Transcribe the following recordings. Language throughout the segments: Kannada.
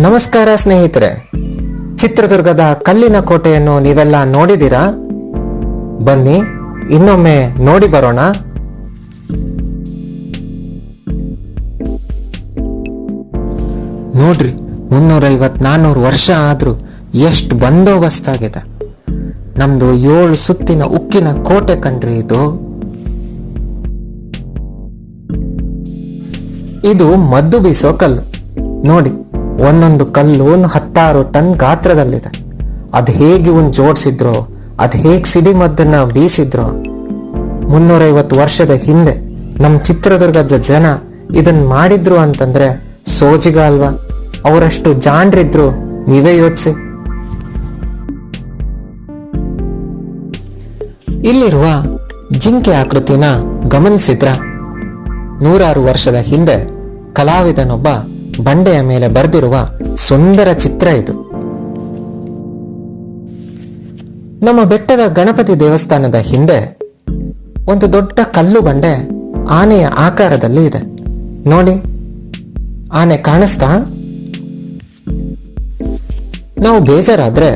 ನಮಸ್ಕಾರ ಸ್ನೇಹಿತರೆ. ಚಿತ್ರದುರ್ಗದ ಕಲ್ಲಿನ ಕೋಟೆಯನ್ನು ನೀವೆಲ್ಲ ನೋಡಿದ್ದೀರಾ? ಬನ್ನಿ, ಇನ್ನೊಮ್ಮೆ ನೋಡಿ ಬರೋಣ. ನೋಡ್ರಿ ಮುನ್ನೂರೈವತ್ ನಾನ್ನೂರು ವರ್ಷ ಆದ್ರೂ ಎಷ್ಟು ಬಂದೋಬಸ್ತಾಗಿದೆ. ನಮ್ದು ಏಳು ಸುತ್ತಿನ ಉಕ್ಕಿನ ಕೋಟೆ ಕಣ್ರಿ ಇದು. ಇದು ಮದ್ದು ಬೀಸೋ ಕಲ್ಲು. ನೋಡಿ ಒಂದೊಂದು ಕಲ್ಲು ಹತ್ತಾರು ಟನ್ ಗಾತ್ರದಲ್ಲಿದೆ. ಅದ್ ಹೇಗೆ ಇವನ್ ಜೋಡಿಸಿದ್ರೋ, ಅದ್ ಹೇಗ್ ಸಿಡಿಮದ್ದನ್ನ ಬೀಸಿದ್ರೋ, ಮುನ್ನೂರೈವತ್ತು ವರ್ಷದ ಹಿಂದೆ ನಮ್ಮ ಚಿತ್ರದುರ್ಗದ ಜನ ಇದನ್ ಮಾಡಿದ್ರು ಅಂತಂದ್ರೆ ಸೋಜಿಗ ಅಲ್ವಾ? ಅವರಷ್ಟು ಜಾಣ್ರಿದ್ರು, ನೀವೇ ಯೋಚಿಸಿ. ಇಲ್ಲಿರುವ ಜಿಂಕೆ ಆಕೃತಿನ ಗಮನಿಸಿದ್ರ? ನೂರಾರು ವರ್ಷದ ಹಿಂದೆ ಕಲಾವಿದನೊಬ್ಬ ಬಂಡೆಯ ಮೇಲೆ ಬರೆದಿರುವ ಸುಂದರ ಚಿತ್ರ ಇದು. ನಮ್ಮ ಬೆಟ್ಟದ ಗಣಪತಿ ದೇವಸ್ಥಾನದ ಹಿಂದೆ ಒಂದು ದೊಡ್ಡ ಕಲ್ಲು ಬಂಡೆ ಆನೆಯ ಆಕಾರದಲ್ಲಿ ಇದೆ. ನೋಡಿ, ಆನೆ ಕಾಣಿಸ್ತಾ? ನಾವು ಬೇಜಾರಾದ್ರೆ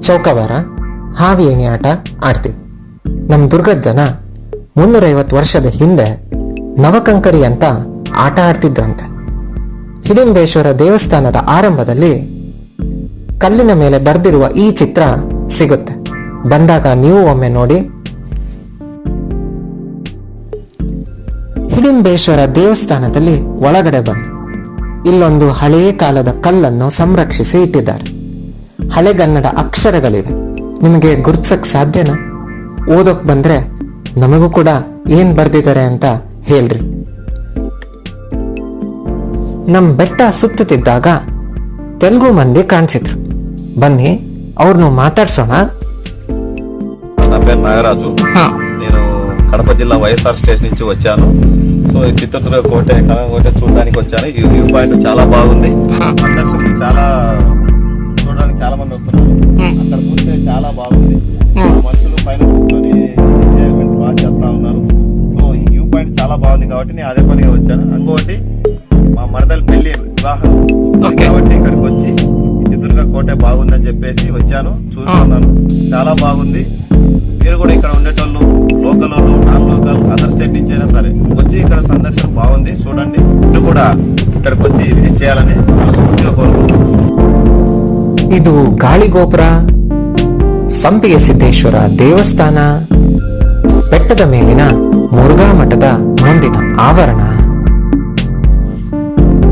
ಚೌಕವಾರ ಹಾವಿ ಎಣಿ ಆಟ ಆಡ್ತೀವಿ. ನಮ್ಮ ದುರ್ಗದ ಜನ ಮುನ್ನೂರೈವತ್ತು ವರ್ಷದ ಹಿಂದೆ ನವಕಂಕರಿ ಅಂತ ಆಟ ಆಡ್ತಿದ್ರಂತೆ. ಹಿಡಿಂಬೇಶ್ವರ ದೇವಸ್ಥಾನದ ಆರಂಭದಲ್ಲಿ ಕಲ್ಲಿನ ಮೇಲೆ ಬರೆದಿರುವ ಈ ಚಿತ್ರ ಸಿಗುತ್ತೆ. ಬಂದಾಗ ನೀವು ಒಮ್ಮೆ ನೋಡಿ. ಹಿಡಿಂಬೇಶ್ವರ ದೇವಸ್ಥಾನದಲ್ಲಿ ಒಳಗಡೆ ಬಂದು ಇಲ್ಲೊಂದು ಹಳೆಯ ಕಾಲದ ಕಲ್ಲನ್ನು ಸಂರಕ್ಷಿಸಿ ಇಟ್ಟಿದ್ದಾರೆ. ಹಳೆಗನ್ನಡ ಅಕ್ಷರಗಳಿವೆ. ನಿಮಗೆ ಗುರ್ತಿಸಕ್ ಸಾಧ್ಯನಾ? ಓದೋಕ್ ಬಂದ್ರೆ ನಮಗೂ ಕೂಡ ಏನ್ ಬರ್ದಿದ್ದಾರೆ ಅಂತ ಹೇಳ್ರಿ. ನಮ್ ಬೆಟ್ಟ ಸುತ್ತುತ್ತಿದ್ದಾಗ ತೆಲುಗು ಮಂದಿ ಕಾಣಿಸಿದ್ರು ಬನ್ನಿ ಅವ್ರನ್ನು మాట్లాడ్సోనా నా పేరు నాగరాజు హా. నేను కడప జిల్లా వైఎస్ఆర్ స్టేషన్ నుంచి వచ్చాను సో ఈ చిత్తూరు కోట కనక కోట చూడడానికి వచ్చాను ఈ వ్యూ పాయింట్ చాలా బాగుంది మరదల పెళ్లి వివాహం ఉంది Okay. కాబట్టి ఇక్కడికి వచ్చి ఈ చిత్తూరుగా కోట బాగుందని చెప్పేసి వచ్చాను చూస్తున్నాను చాలా బాగుంది మీరు కూడా ఇక్కడ ఉండేటోళ్ళు లోకల్ వాళ్ళు నాన్ లోకల్ అదర్ స్టేట్ నుంచి అయినా సరే వచ్చి ఇక్కడ సందర్శన బాగుంది చూడండి మీరు కూడా ఇక్కడికి వచ్చి విజిట్ చేయాలని మనస్ఫూర్తిగా కోరుకుంటున్నాను ಇದು ಗಾಳಿಗೋಪುರ ಸಂಪಿಗೆ ಸಿದ್ದೇಶ್ವರ ದೇವಸ್ಥಾನ ಬೆಟ್ಟದ ಮೇಲಿನ ಮುರುಘಾ ಮಠದ ಮುಂದಿನ ಆವರಣ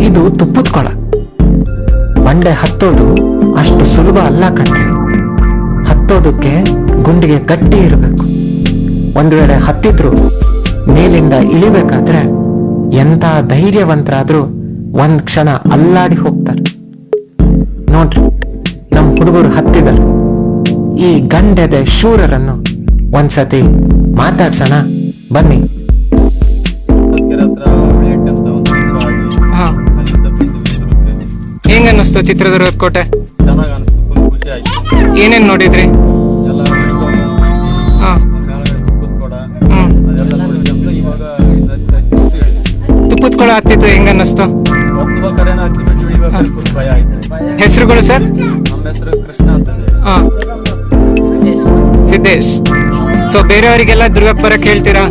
ಇದು ತುಪ್ಪದ ಕೊಳ ಬಂಡೆ ಹತ್ತೋದು ಅಷ್ಟು ಸುಲಭ ಅಲ್ಲ ಕಣ್ರಿ. ಹತ್ತೋದಕ್ಕೆ ಗುಂಡಿಗೆ ಗಟ್ಟಿ ಇರಬೇಕು. ಒಂದು ವೇಳೆ ಹತ್ತಿದ್ರು, ಮೇಲಿಂದ ಇಳಿಬೇಕಾದ್ರೆ ಎಂತ ಧೈರ್ಯವಂತರಾದ್ರೂ ಒಂದ್ ಕ್ಷಣ ಅಲ್ಲಾಡಿ ಹೋಗ್ತಾರೆ. ನೋಡ್ರಿ, ನಮ್ ಹುಡುಗರು ಹತ್ತಿದರು ಈ ಗಂಡೆದೆ ಶೂರರನ್ನು ಒಂದ್ಸತಿ ಮಾತಾಡ್ಸೋಣ. ಬನ್ನಿ. ಅನ್ನಿಸ್ತು ಚಿತ್ರದುರ್ಗದ ಕೋಟೆ? ಚೆನ್ನಾಗಿ ಅನಿಸ್ತು ಫುಲ್ ಖುಷಿ ಆಯ್ತು. ಏನೇನ್ ನೋಡಿದ್ರಿ? ಎಲ್ಲ ಹಾ. ಮೇಲ್ಗಡೆ ತುಪ್ಪದ ಕೊಡ ಹ್ಮ್. ಅದೆಲ್ಲ ನೋಡಿದ್ಮೇಲೆ ಇವಾಗ ಇದು ಹತ್ತಿ ಹತ್ತಿ ಹೇಳಿದೆ ತುಪ್ಪದ ಕೊಳ ಹತ್ತಿತ್ತು ಹೆಂಗ ಅನ್ನಿಸ್ತು? ಹತ್ತಬೇಕಾದ್ರೆ ಹತ್ತಿ ಬಿಟ್ಟು ಇಳಿಬೇಕಾದ್ರೆ ಫುಲ್ ಭಯ ಆಯ್ತು. ಹೆಸರುಗಳು ಸರ್? ನಮ್ಮ ಹೆಸರು ಕೃಷ್ಣ ಅಂತ ಹಾ. ಸಿದ್ದೇಶ್. ಸೊ ಬೇರೆಯವರಿಗೆಲ್ಲ ದುರ್ಗಕ್ಕೆ ಬರಕ್ ಹೇಳ್ತೀರಾ?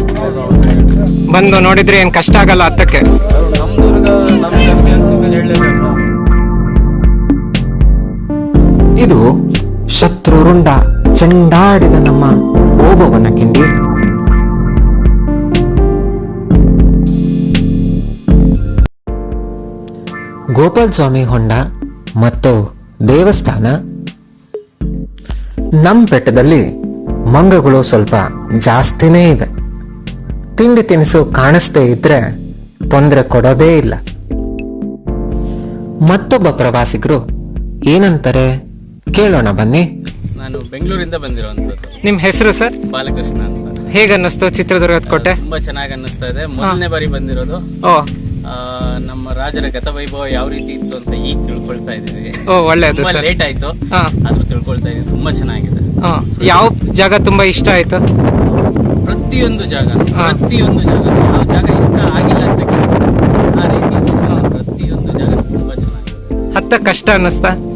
ಬಂದು ನೋಡಿದ್ರೆ ಏನ್ ಕಷ್ಟ ಆಗಲ್ಲ ಹತ್ತಕ್ಕೆ ನಮ್ಮ ದುರ್ಗ ನಮ್ಮ ಚಾಂಪಿಯನ್ಸ್ ಹೇಳಲೇಬೇಕು. ಇದು ಶತ್ರುರುಂಡ ಚೆಂಡಾಡಿದ ನಮ್ಮ ಓಬವನ ಕಿಂಡಿ. ಗೋಪಾಲ್ ಸ್ವಾಮಿ ಹೊಂಡ ಮತ್ತು ದೇವಸ್ಥಾನ. ನಮ್ ಬೆಟ್ಟದಲ್ಲಿ ಮಂಗಗಳು ಸ್ವಲ್ಪ ಜಾಸ್ತಿನೇ ಇವೆ. ತಿಂಡಿ ತಿನಿಸು ಕಾಣಿಸ್ದೇ ಇದ್ರೆ ತೊಂದರೆ ಕೊಡೋದೇ ಇಲ್ಲ. ಮತ್ತೊಬ್ಬ ಪ್ರವಾಸಿಗರು ಏನಂತಾರೆ? ಕೇಳೋಣ ಬನ್ನಿ. ನಾನು ಬೆಂಗಳೂರಿಂದ ಬಂದಿರುವಂತದ್ದು ನಿಮ್ ಹೆಸರು ಸರ್? ಬಾಲಕೃಷ್ಣ ಅಂತ. ಹೇಗನ್ನಿಸ್ತು ಚಿತ್ರದುರ್ಗದ ಕೋಟೆ? ತುಂಬಾ ಚೆನ್ನಾಗಿ ಅನ್ನಿಸ್ತಾ ಇದೆ. ಮೊದಲನೇ ಬಾರಿ ಬಂದಿರೋದು. ಓ. ಆ, ನಮ್ಮ ರಾಜರ ಗತವೈಭವ ಯಾವ ರೀತಿ ಇತ್ತು ಅಂತ ಈಗ ತಿಳ್ಕೊಳ್ತಾ ಇದ್ದೀವಿ. ಓ ಒಳ್ಳೇದು ತುಂಬಾ ಸರ್. ಲೇಟ್ ಆಯ್ತು. ಹಾ. ಆದ್ರೂ ತಿಳ್ಕೊಳ್ತಾ ಇದ್ದೀವಿ ತುಂಬಾ ಚೆನ್ನಾಗಿದೆ. ಹಾ. ಯಾವ ಜಾಗ ತುಂಬಾ ಇಷ್ಟ ಆಯ್ತು? ಪ್ರತಿಯೊಂದು ಜಾಗ. ಹಾ. ಪ್ರತಿಯೊಂದು ಜಾಗ. ಯಾವ ಜಾಗ ಇಷ್ಟ ಆಗಿಲ್ಲ ಅಂತ ಕೇಳಿದ್ರೆ ಆ ರೀತಿ ಪ್ರತಿಯೊಂದು ಜಾಗ ತುಂಬಾ ಚೆನ್ನಾಗಿದೆ. ಹತ್ತ ಕಷ್ಟ ಅನ್ನಿಸ್ತಾ?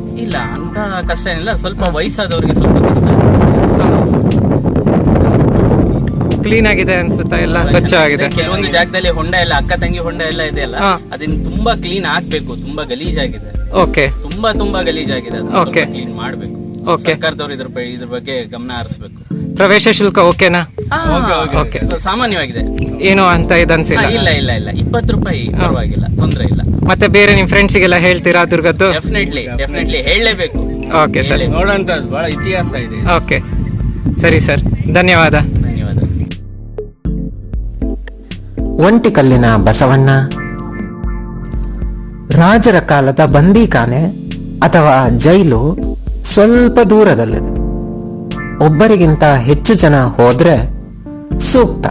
ಕಷ್ಟ ಏನಿಲ್ಲ ಸ್ವಲ್ಪ ವಯಸ್ಸಾದವ್ರಿಗೆ ಸ್ವಲ್ಪ ಕಷ್ಟ ಕ್ಲೀನ್ ಆಗಿದೆ ಅನ್ಸುತ್ತಾ? ಎಲ್ಲ ಸ್ವಚ್ಛ ಆಗಿದೆ. ಕೆಲವೊಂದು ಜಾಗದಲ್ಲಿ ಹೊಂಡ ಎಲ್ಲ ಅಕ್ಕ ತಂಗಿ ಹೊಂಡ ಎಲ್ಲ ಇದೆ ಅಲ್ಲ ಅದನ್ನ ತುಂಬಾ ಕ್ಲೀನ್ ಆಗ್ಬೇಕು ತುಂಬಾ ಗಲೀಜಾಗಿದೆ. ಓಕೆ ತುಂಬಾ ತುಂಬಾ ಗಲೀಜಾಗಿದೆ ಓಕೆ ಕ್ಲೀನ್ ಮಾಡ್ಬೇಕು. ಓಕೆ ಸರ್ಕಾರದವ್ರು ಇದ್ರ ಇದ್ರ ಬಗ್ಗೆ ಗಮನ ಹರಿಸ್ಬೇಕು. ಪ್ರವೇಶ ಶುಲ್ಕ ಓಕೆನಾ ಓಕೆ. ಸಾಮಾನ್ಯವಾಗಿದೆ. ಏನು ಅಂತ ಹಾ, ಅನ್ಸಿಲ್ಲ ಇಲ್ಲ ಇಲ್ಲ ಇಲ್ಲ. ಇಪ್ಪತ್ತು ರೂಪಾಯಿ ಪರವಾಗಿಲ್ಲ ತೊಂದ್ರೆ ಇಲ್ಲ. ಮತ್ತೆ ಬೇರೆ ನಿಮ್ ಫ್ರೆಂಡ್ಸಿಗೆಲ್ಲ ಹೇಳ್ತೀರಾ ದುರ್ಗದ್ದು? ಡೆಫಿನೆಟ್ಲಿ ಡೆಫಿನೆಟ್ಲಿ ಹೇಳಲೇಬೇಕು. Okay sir. ನೋಡೋಂಥದ್ದು ಬಹಳ ಇತಿಹಾಸ ಇದೆ. ಓಕೆ ಸರಿ ಸರ್ ಧನ್ಯವಾದ. ಧನ್ಯವಾದ. ಒಂಟಿಕಲ್ಲಿನ ಬಸವಣ್ಣ ರಾಜರ ಕಾಲದ ಬಂದೀಖಾನೆ ಅಥವಾ ಜೈಲು ಸ್ವಲ್ಪ ದೂರದಲ್ಲಿದೆ. ಒಬ್ಬರಿಗಿಂತ ಹೆಚ್ಚು ಜನ ಹೋದ್ರೆ ಸೂಕ್ತ.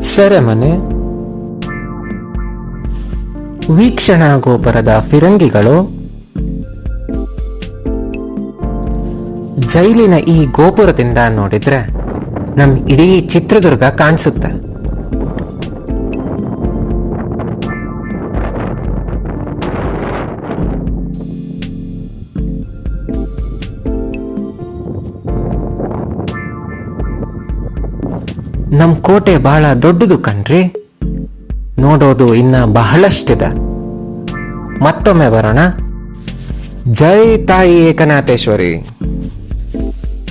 ಸೆರೆಮನೆ ವೀಕ್ಷಣಾ ಗೋಪುರದ ಫಿರಂಗಿಗಳು ಜೈಲಿನ ಈ ಗೋಪುರದಿಂದ ನೋಡಿದ್ರೆ ನಮ್ ಇಡೀ ಚಿತ್ರದುರ್ಗ ಕಾಣಿಸುತ್ತೆ. ನಮ್ ಕೋಟೆ ಬಹಳ ದೊಡ್ಡದು ಕಣ್ರಿ. ನೋಡೋದು ಇನ್ನ ಬಹಳಷ್ಟಿದೆ. ಮತ್ತೊಮ್ಮೆ ಬರೋಣ. ಜೈ ತಾಯಿ ಏಕನಾಥೇಶ್ವರಿ.